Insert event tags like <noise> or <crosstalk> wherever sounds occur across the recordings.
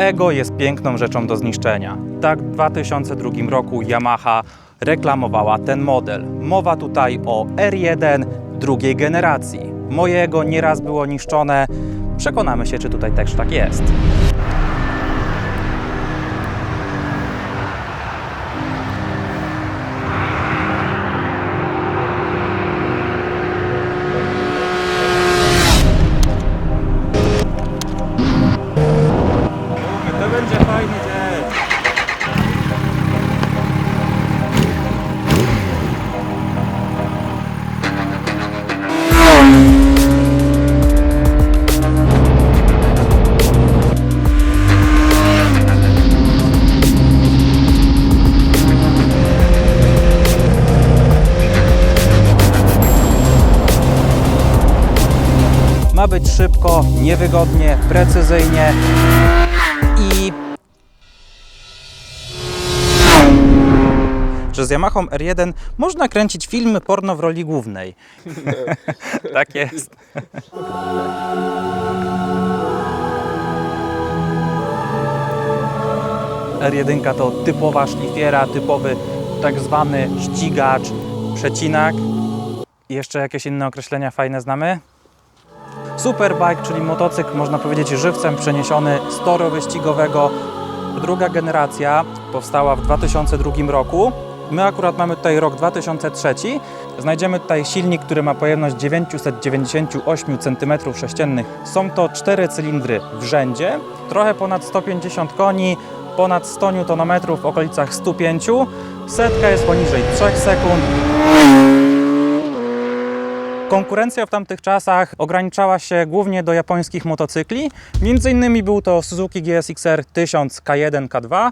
Ego jest piękną rzeczą do zniszczenia. Tak w 2002 roku Yamaha reklamowała ten model. Mowa tutaj o R1 drugiej generacji. Moje ego nieraz było niszczone. Przekonamy się, czy tutaj też tak jest. Ma być szybko, niewygodnie, precyzyjnie i że z Yamaha R1 można kręcić filmy porno w roli głównej. <laughs> tak jest. R1 to typowa szlifiera, typowy tak zwany ścigacz, przecinak. I jeszcze jakieś inne określenia fajne znamy? Superbike, czyli motocykl, można powiedzieć, żywcem przeniesiony z toru wyścigowego. Druga generacja powstała w 2002 roku. My akurat mamy tutaj rok 2003. Znajdziemy tutaj silnik, który ma pojemność 998 cm3. Są to cztery cylindry w rzędzie, trochę ponad 150 koni, ponad 100 Nm w okolicach 105. Setka jest poniżej 3 sekund. Konkurencja w tamtych czasach ograniczała się głównie do japońskich motocykli. Między innymi był to Suzuki GSX-R 1000 K1, K2,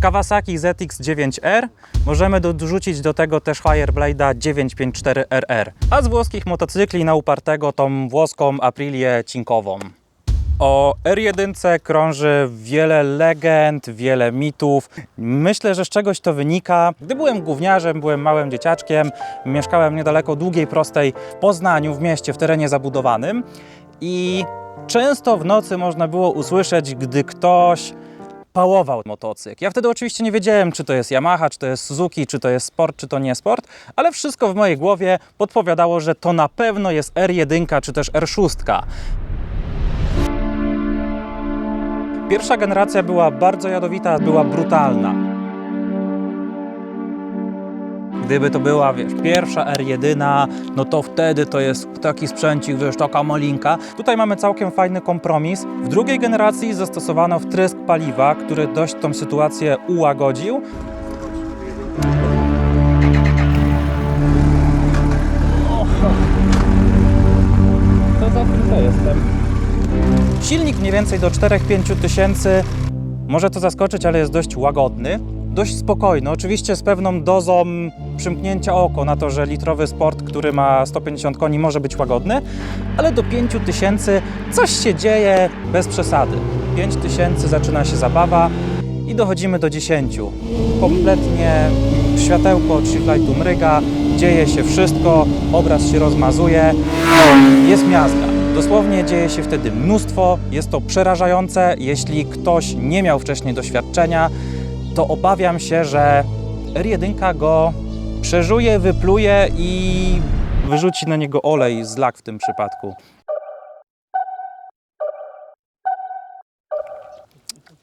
Kawasaki ZX-9R. Możemy dorzucić do tego też Fireblade'a 954RR. A z włoskich motocykli na upartego tą włoską Aprilię cinkową. O R1 krąży wiele legend, wiele mitów. Myślę, że z czegoś to wynika. Gdy byłem gówniarzem, byłem małym dzieciaczkiem, mieszkałem niedaleko Długiej Prostej w Poznaniu, w mieście, w terenie zabudowanym i często w nocy można było usłyszeć, gdy ktoś pałował motocykl. Ja wtedy oczywiście nie wiedziałem, czy to jest Yamaha, czy to jest Suzuki, czy to jest sport, czy to nie sport, ale wszystko w mojej głowie podpowiadało, że to na pewno jest R1 czy też R6. Pierwsza generacja była bardzo jadowita, była brutalna. Gdyby to była, wiesz, pierwsza R1, no to wtedy to jest taki sprzęcik, wiesz, taka malinka. Tutaj mamy całkiem fajny kompromis. W drugiej generacji zastosowano wtrysk paliwa, który dość tą sytuację ułagodził. Silnik mniej więcej do 4-5 tysięcy. Może to zaskoczyć, ale jest dość łagodny, dość spokojny. Oczywiście z pewną dozą przymknięcia oko na to, że litrowy sport, który ma 150 koni, może być łagodny, ale do 5 tysięcy coś się dzieje bez przesady. 5 tysięcy zaczyna się zabawa i dochodzimy do 10. Kompletnie światełko od lightu mryga, dzieje się wszystko, obraz się rozmazuje, jest miazga. Dosłownie dzieje się wtedy mnóstwo, jest to przerażające. Jeśli ktoś nie miał wcześniej doświadczenia, to obawiam się, że R1 go przeżuje, wypluje i wyrzuci na niego olej z lak w tym przypadku.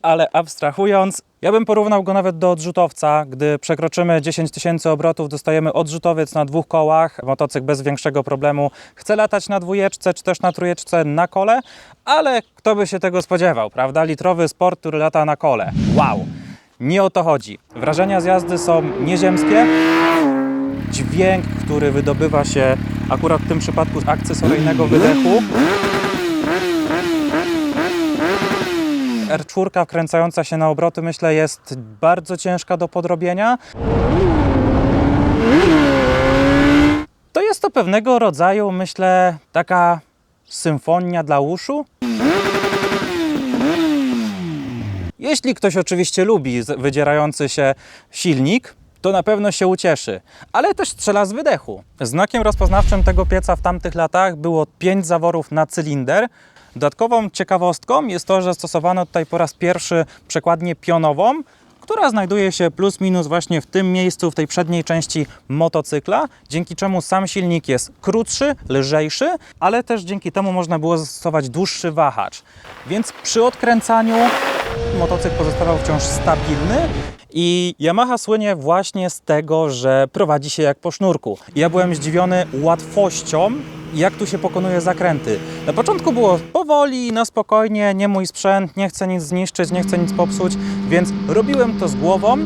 Ale abstrahując, ja bym porównał go nawet do odrzutowca. Gdy przekroczymy 10 tysięcy obrotów, dostajemy odrzutowiec na dwóch kołach. Motocykl bez większego problemu chce latać na dwójeczce czy też na trójeczce na kole, ale kto by się tego spodziewał, prawda? Litrowy sport, który lata na kole. Wow! Nie o to chodzi. Wrażenia z jazdy są nieziemskie. Dźwięk, który wydobywa się akurat w tym przypadku z akcesoryjnego wydechu, R4 wkręcająca się na obroty, myślę, jest bardzo ciężka do podrobienia. To jest to pewnego rodzaju, myślę, taka symfonia dla uszu. Jeśli ktoś oczywiście lubi wydzierający się silnik, to na pewno się ucieszy, ale też strzela z wydechu. Znakiem rozpoznawczym tego pieca w tamtych latach było 5 zaworów na cylinder, Dodatkową ciekawostką jest to, że stosowano tutaj po raz pierwszy przekładnię pionową, która znajduje się plus minus właśnie w tym miejscu, w tej przedniej części motocykla, dzięki czemu sam silnik jest krótszy, lżejszy, ale też dzięki temu można było zastosować dłuższy wahacz. Więc przy odkręcaniu motocykl pozostawał wciąż stabilny i Yamaha słynie właśnie z tego, że prowadzi się jak po sznurku. Ja byłem zdziwiony łatwością, jak tu się pokonuje zakręty. Na początku było powoli, na spokojnie, nie mój sprzęt, nie chcę nic zniszczyć, nie chcę nic popsuć, więc robiłem to z głową.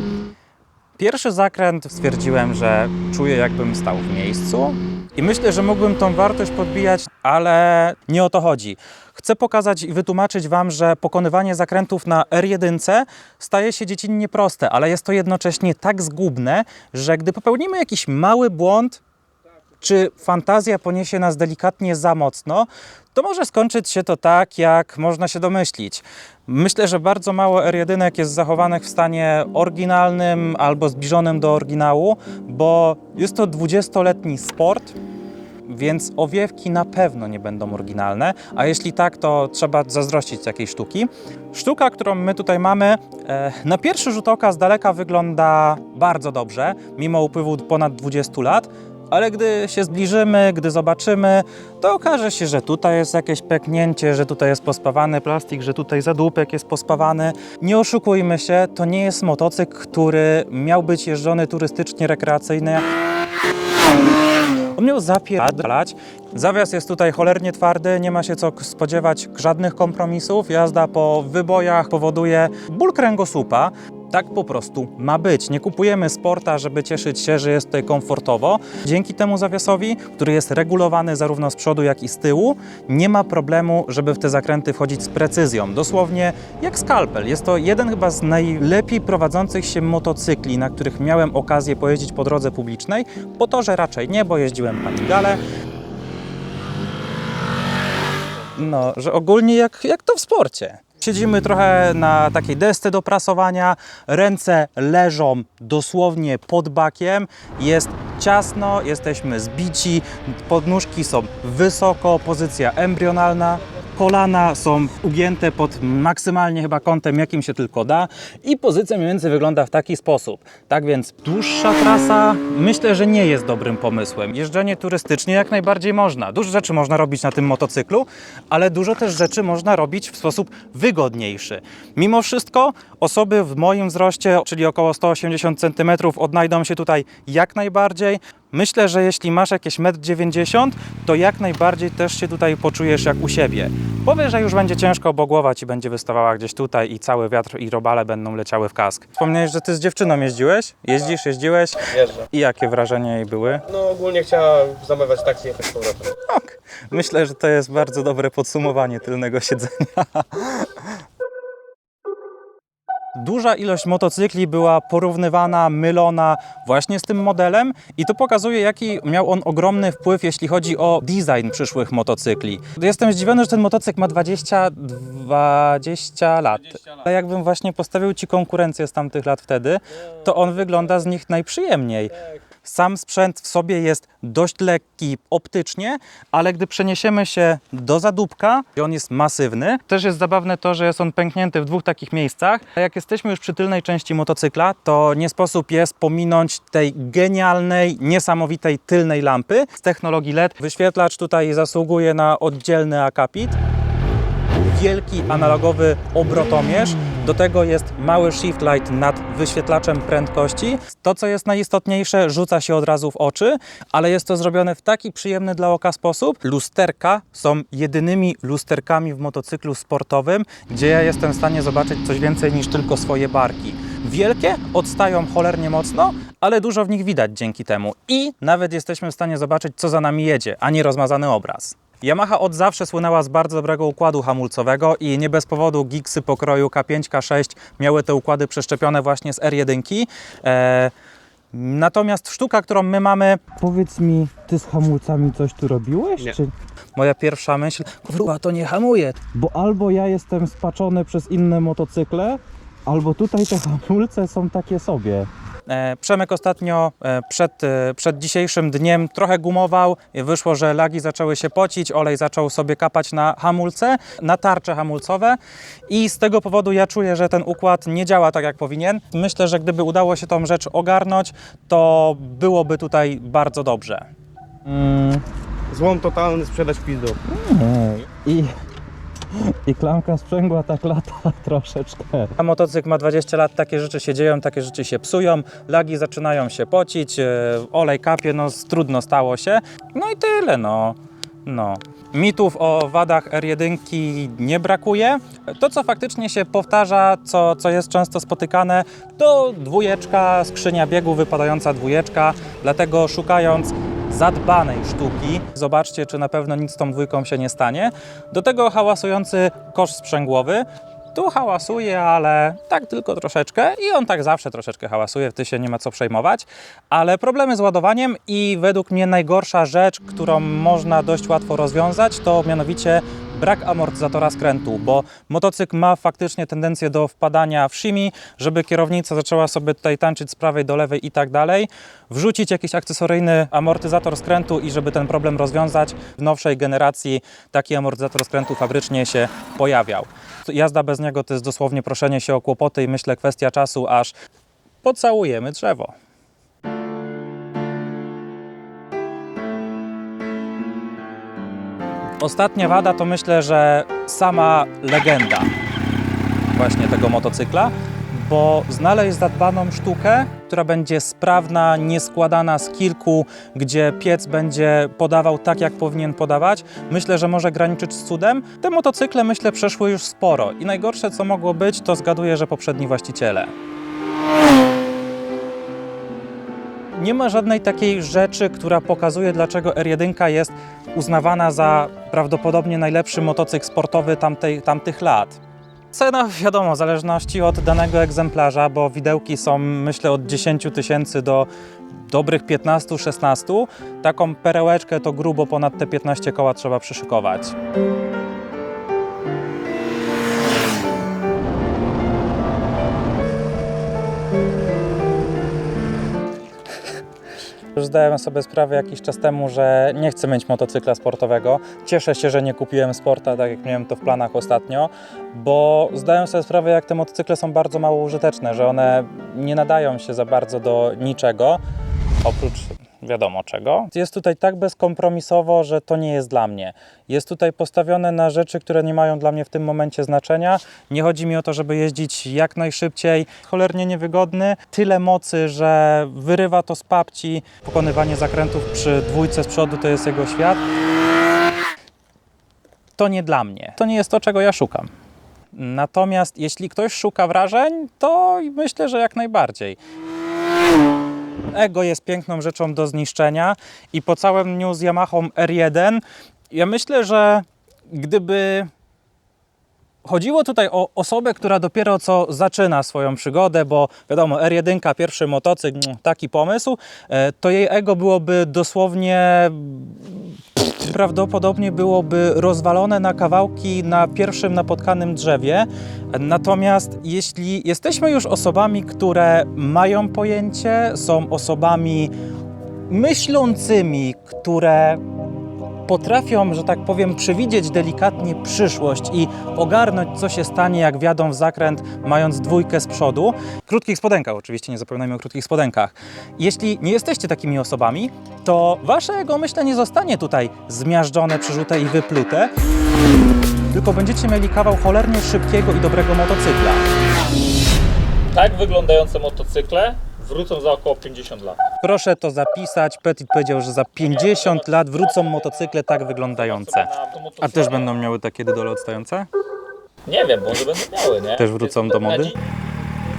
Pierwszy zakręt stwierdziłem, że czuję jakbym stał w miejscu i myślę, że mógłbym tą wartość podbijać, ale nie o to chodzi. Chcę pokazać i wytłumaczyć Wam, że pokonywanie zakrętów na R1 staje się dziecinnie proste, ale jest to jednocześnie tak zgubne, że gdy popełnimy jakiś mały błąd, czy fantazja poniesie nas delikatnie za mocno, to może skończyć się to tak, jak można się domyślić. Myślę, że bardzo mało R1 jest zachowanych w stanie oryginalnym albo zbliżonym do oryginału, bo jest to 20-letni sport, więc owiewki na pewno nie będą oryginalne, a jeśli tak, to trzeba zazdrościć takiej sztuki. Sztuka, którą my tutaj mamy, e, na pierwszy rzut oka z daleka wygląda bardzo dobrze, mimo upływu ponad 20 lat, ale gdy się zbliżymy, gdy zobaczymy, to okaże się, że tutaj jest jakieś pęknięcie, że tutaj jest pospawany plastik, że tutaj zadłupek jest pospawany. Nie oszukujmy się, to nie jest motocykl, który miał być jeżdżony turystycznie, rekreacyjnie. On miał zapierdalać. Zawias jest tutaj cholernie twardy, nie ma się co spodziewać żadnych kompromisów. Jazda po wybojach powoduje ból kręgosłupa. Tak po prostu ma być. Nie kupujemy sporta, żeby cieszyć się, że jest tutaj komfortowo. Dzięki temu zawiasowi, który jest regulowany zarówno z przodu, jak i z tyłu, nie ma problemu, żeby w te zakręty wchodzić z precyzją. Dosłownie jak skalpel. Jest to jeden chyba z najlepiej prowadzących się motocykli, na których miałem okazję pojeździć po drodze publicznej. Po torze raczej nie, bo jeździłem Panigale. No, że ogólnie jak, jak to w sporcie. Siedzimy trochę na takiej desce do prasowania, ręce leżą dosłownie pod bakiem, jest ciasno, jesteśmy zbici, podnóżki są wysoko, pozycja embrionalna, kolana są ugięte pod maksymalnie chyba kątem, jakim się tylko da i pozycja mniej więcej wygląda w taki sposób. Tak więc dłuższa trasa myślę, że nie jest dobrym pomysłem. Jeżdżenie turystycznie jak najbardziej można. Dużo rzeczy można robić na tym motocyklu, ale dużo też rzeczy można robić w sposób wygodniejszy. Mimo wszystko osoby w moim wzroście, czyli około 180 cm odnajdą się tutaj jak najbardziej. Myślę, że jeśli masz jakieś 1,90 m, to jak najbardziej też się tutaj poczujesz jak u siebie. Powiesz, że już będzie ciężko, bo głowa ci będzie wystawała gdzieś tutaj i cały wiatr i robale będą leciały w kask. Wspomniałeś, że ty z dziewczyną jeździłeś? Jeździsz, jeździłeś? Jeżdżę. I jakie wrażenia jej były? No ogólnie chciała zamawiać taksi i jechać z powrotem. Ok. Myślę, że to jest bardzo dobre podsumowanie tylnego siedzenia. Duża ilość motocykli była porównywana, mylona właśnie z tym modelem i to pokazuje, jaki miał on ogromny wpływ, jeśli chodzi o design przyszłych motocykli. Jestem zdziwiony, że ten motocykl ma 20, 20 lat. Ale jakbym właśnie postawił Ci konkurencję z tamtych lat wtedy, to on wygląda z nich najprzyjemniej. Sam sprzęt w sobie jest dość lekki optycznie, ale gdy przeniesiemy się do zadupka, on jest masywny. Też jest zabawne to, że jest on pęknięty w dwóch takich miejscach. A Jak jesteśmy już przy tylnej części motocykla, to nie sposób jest pominąć tej genialnej, niesamowitej tylnej lampy z technologii LED. Wyświetlacz tutaj zasługuje na oddzielny akapit wielki analogowy obrotomierz. Do tego jest mały shift light nad wyświetlaczem prędkości. To, co jest najistotniejsze, rzuca się od razu w oczy, ale jest to zrobione w taki przyjemny dla oka sposób. Lusterka są jedynymi lusterkami w motocyklu sportowym, gdzie ja jestem w stanie zobaczyć coś więcej niż tylko swoje barki. Wielkie odstają cholernie mocno, ale dużo w nich widać dzięki temu. I nawet jesteśmy w stanie zobaczyć, co za nami jedzie, a nie rozmazany obraz. Yamaha od zawsze słynęła z bardzo dobrego układu hamulcowego i nie bez powodu gigsy pokroju K5, K6 miały te układy przeszczepione właśnie z R1. E, natomiast sztuka, którą my mamy... Powiedz mi, ty z hamulcami coś tu robiłeś? Nie. Czy... Moja pierwsza myśl, kurwa, to nie hamuje. Bo albo ja jestem spaczony przez inne motocykle, albo tutaj te hamulce są takie sobie. E, Przemek ostatnio e, przed, e, przed dzisiejszym dniem trochę gumował. Wyszło, że lagi zaczęły się pocić, olej zaczął sobie kapać na hamulce, na tarcze hamulcowe i z tego powodu ja czuję, że ten układ nie działa tak jak powinien. Myślę, że gdyby udało się tą rzecz ogarnąć, to byłoby tutaj bardzo dobrze. Mm, Złom totalny, sprzedać pizdu. i, I klamka sprzęgła tak lata <laughs> troszeczkę. A motocykl ma 20 lat, takie rzeczy się dzieją, takie rzeczy się psują, lagi zaczynają się pocić, e, olej kapie, no trudno stało się. No i tyle, no. No. Mitów o wadach R1 nie brakuje. To, co faktycznie się powtarza, co, co jest często spotykane, to dwójeczka, skrzynia biegu, wypadająca dwójeczka. Dlatego szukając zadbanej sztuki, zobaczcie, czy na pewno nic z tą dwójką się nie stanie. Do tego hałasujący kosz sprzęgłowy. Tu hałasuje, ale tak tylko troszeczkę i on tak zawsze troszeczkę hałasuje, ty się nie ma co przejmować. Ale problemy z ładowaniem i według mnie najgorsza rzecz, którą można dość łatwo rozwiązać, to mianowicie brak amortyzatora skrętu, bo motocykl ma faktycznie tendencję do wpadania w shimi, żeby kierownica zaczęła sobie tutaj tańczyć z prawej do lewej i tak dalej, wrzucić jakiś akcesoryjny amortyzator skrętu i żeby ten problem rozwiązać, w nowszej generacji taki amortyzator skrętu fabrycznie się pojawiał. Jazda bez niego to jest dosłownie proszenie się o kłopoty i myślę kwestia czasu, aż pocałujemy drzewo. Ostatnia wada to myślę, że sama legenda właśnie tego motocykla, bo znaleźć zadbaną sztukę, która będzie sprawna, nieskładana z kilku, gdzie piec będzie podawał tak, jak powinien podawać, myślę, że może graniczyć z cudem. Te motocykle, myślę, przeszły już sporo i najgorsze, co mogło być, to zgaduję, że poprzedni właściciele. Nie ma żadnej takiej rzeczy, która pokazuje, dlaczego R1 jest uznawana za prawdopodobnie najlepszy motocykl sportowy tamtej, tamtych lat. Cena wiadomo, w zależności od danego egzemplarza, bo widełki są myślę od 10 tysięcy do dobrych 15-16. Taką perełeczkę to grubo ponad te 15 koła trzeba przyszykować. Już zdałem sobie sprawę jakiś czas temu, że nie chcę mieć motocykla sportowego. Cieszę się, że nie kupiłem sporta, tak jak miałem to w planach ostatnio, bo zdałem sobie sprawę, jak te motocykle są bardzo mało użyteczne, że one nie nadają się za bardzo do niczego, oprócz wiadomo czego. Jest tutaj tak bezkompromisowo, że to nie jest dla mnie. Jest tutaj postawione na rzeczy, które nie mają dla mnie w tym momencie znaczenia. Nie chodzi mi o to, żeby jeździć jak najszybciej. Cholernie niewygodny. Tyle mocy, że wyrywa to z papci. Pokonywanie zakrętów przy dwójce z przodu to jest jego świat. To nie dla mnie. To nie jest to, czego ja szukam. Natomiast jeśli ktoś szuka wrażeń, to myślę, że jak najbardziej. Ego jest piękną rzeczą do zniszczenia i po całym dniu z Yamaha R1 ja myślę, że gdyby chodziło tutaj o osobę, która dopiero co zaczyna swoją przygodę, bo wiadomo, R1, pierwszy motocykl, taki pomysł, e, to jej ego byłoby dosłownie prawdopodobnie byłoby rozwalone na kawałki na pierwszym napotkanym drzewie. Natomiast jeśli jesteśmy już osobami, które mają pojęcie, są osobami myślącymi, które potrafią, że tak powiem, przewidzieć delikatnie przyszłość i ogarnąć, co się stanie, jak wjadą w zakręt, mając dwójkę z przodu. Krótkich spodenkach, oczywiście, nie zapominajmy o krótkich spodenkach. Jeśli nie jesteście takimi osobami, to wasze ego, myślę, nie zostanie tutaj zmiażdżone, przyrzute i wyplute, tylko będziecie mieli kawał cholernie szybkiego i dobrego motocykla. Tak wyglądające motocykle wrócą za około 50 lat. Proszę to zapisać. Petit powiedział, że za 50 lat wrócą motocykle tak wyglądające. A też będą miały takie dydole odstające? Nie wiem, może będą miały, nie? Też wrócą do mody?